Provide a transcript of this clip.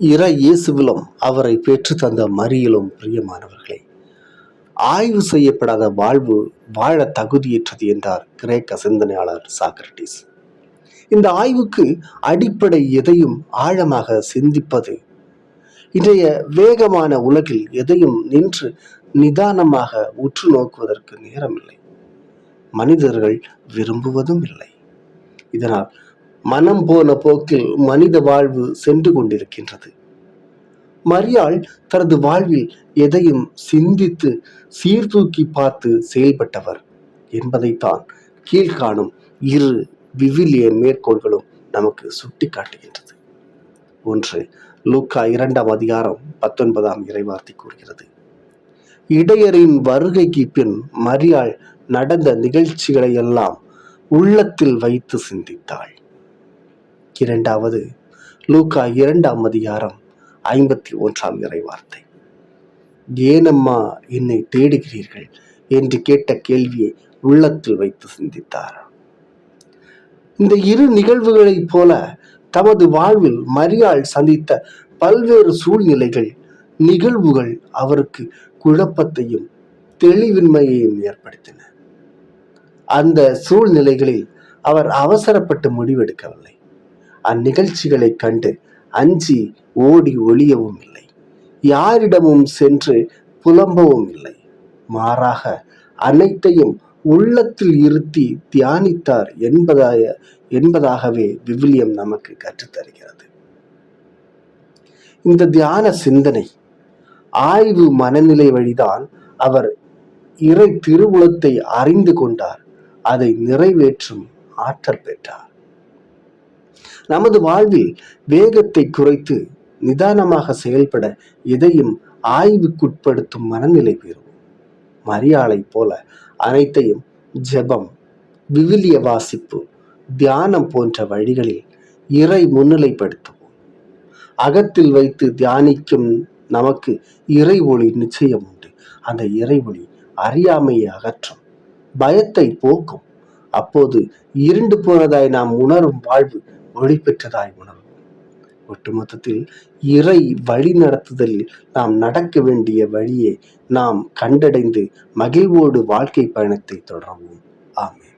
இற இயேசுவிலும் அவரை பெற்று தந்த மரியலும் பிரியமானவர்களே ஆய்வு செய்யப்படாத வாழ்வு வாழ தகுதியற்றது என்றார் கிரேக்க சிந்தனையாளர் சாக்ரட்டிஸ் இந்த ஆய்வுக்கு அடிப்படை எதையும் ஆழமாக சிந்திப்பது இன்றைய வேகமான உலகில் எதையும் நின்று நிதானமாக உற்று நோக்குவதற்கு நேரமில்லை. மனிதர்கள் விரும்புவதும் இல்லை. இதனால் மனம் போன போக்கில் மனித வாழ்வு சென்று கொண்டிருக்கின்றது. மரியாள் தனது வாழ்வில் எதையும் சிந்தித்து சீர்தூக்கி பார்த்து செயல்பட்டவர் என்பதைத்தான் கீழ்காணும் இரு விவிலிய மேற்கோள்களும் நமக்கு சுட்டி காட்டுகின்றது ஒன்று லூக்கா இரண்டாம் அதிகாரம் பத்தொன்பதாம் இறைவார்த்தை கூறுகிறது. இடையரின் வருகைக்கு பின் மரியாள் நடந்த நிகழ்ச்சிகளை எல்லாம் உள்ளத்தில் வைத்து சிந்தித்தாள். இரண்டாவது லூக்கா இரண்டாம் அதிகாரம் ஐம்பத்தி ஒன்றாம் இறைவார்த்தை. ஏனம்மா என்னை தேடுகிறீர்கள் என்று கேட்ட கேள்வியை உள்ளத்தில் வைத்து சிந்தித்தார். இந்த இரு நிகழ்வுகளைப் போல தமது வாழ்வில் மரியாள் சந்தித்த பல்வேறு சூழ்நிலைகள் நிகழ்வுகள் அவருக்கு குழப்பத்தையும் தெளிவின்மையையும் ஏற்படுத்தின. அந்த சூழ்நிலைகளில் அவர் அவசரப்பட்டு முடிவெடுக்கவில்லை. அந்நிகழ்ச்சிகளை கண்டு அஞ்சி ஓடி ஒளியவும் இல்லை. யாரிடமும் சென்று புலம்பவும் இல்லை. மாறாக அனைத்தையும் உள்ளத்தில் இருத்தி தியானித்தார் என்பதாக என்பதாகவே விவிலியம் நமக்கு கற்றுத்தருகிறது. இந்த தியான சிந்தனை ஆய்வு மனநிலை வழிதான் அவர் இறை திருவுளத்தை அறிந்து கொண்டார். அதை நிறைவேற்றும் ஆற்றல் பெற்றார். நமது வாழ்வில் வேகத்தை குறைத்து நிதானமாக செயல்பட எதையும் ஆய்வுக்குட்படுத்தும் மனநிலை பெறும் மரியாளை போல அனைத்தையும் ஜெபம் விவிலிய வாசிப்பு தியானம் போன்ற வழிகளில் இறை முன்னிலைப்படுத்துவோம். அகத்தில் வைத்து தியானிக்கும் நமக்கு இறை ஒளி நிச்சயம் உண்டு. அந்த இறை ஒளி அறியாமையை அகற்றும் பயத்தை போக்கும். அப்போது இருண்டு போனதாய் நாம் உணரும் வாழ்வு ஒளி பெற்றதாய் உணரும். ஒட்டுமொத்தத்தில் இறை வழி நடத்துதலில் நாம் நடக்க வேண்டிய வழியை நாம் கண்டடைந்து மகிழ்வோடு வாழ்க்கை பயணத்தை தொடரவும். ஆமே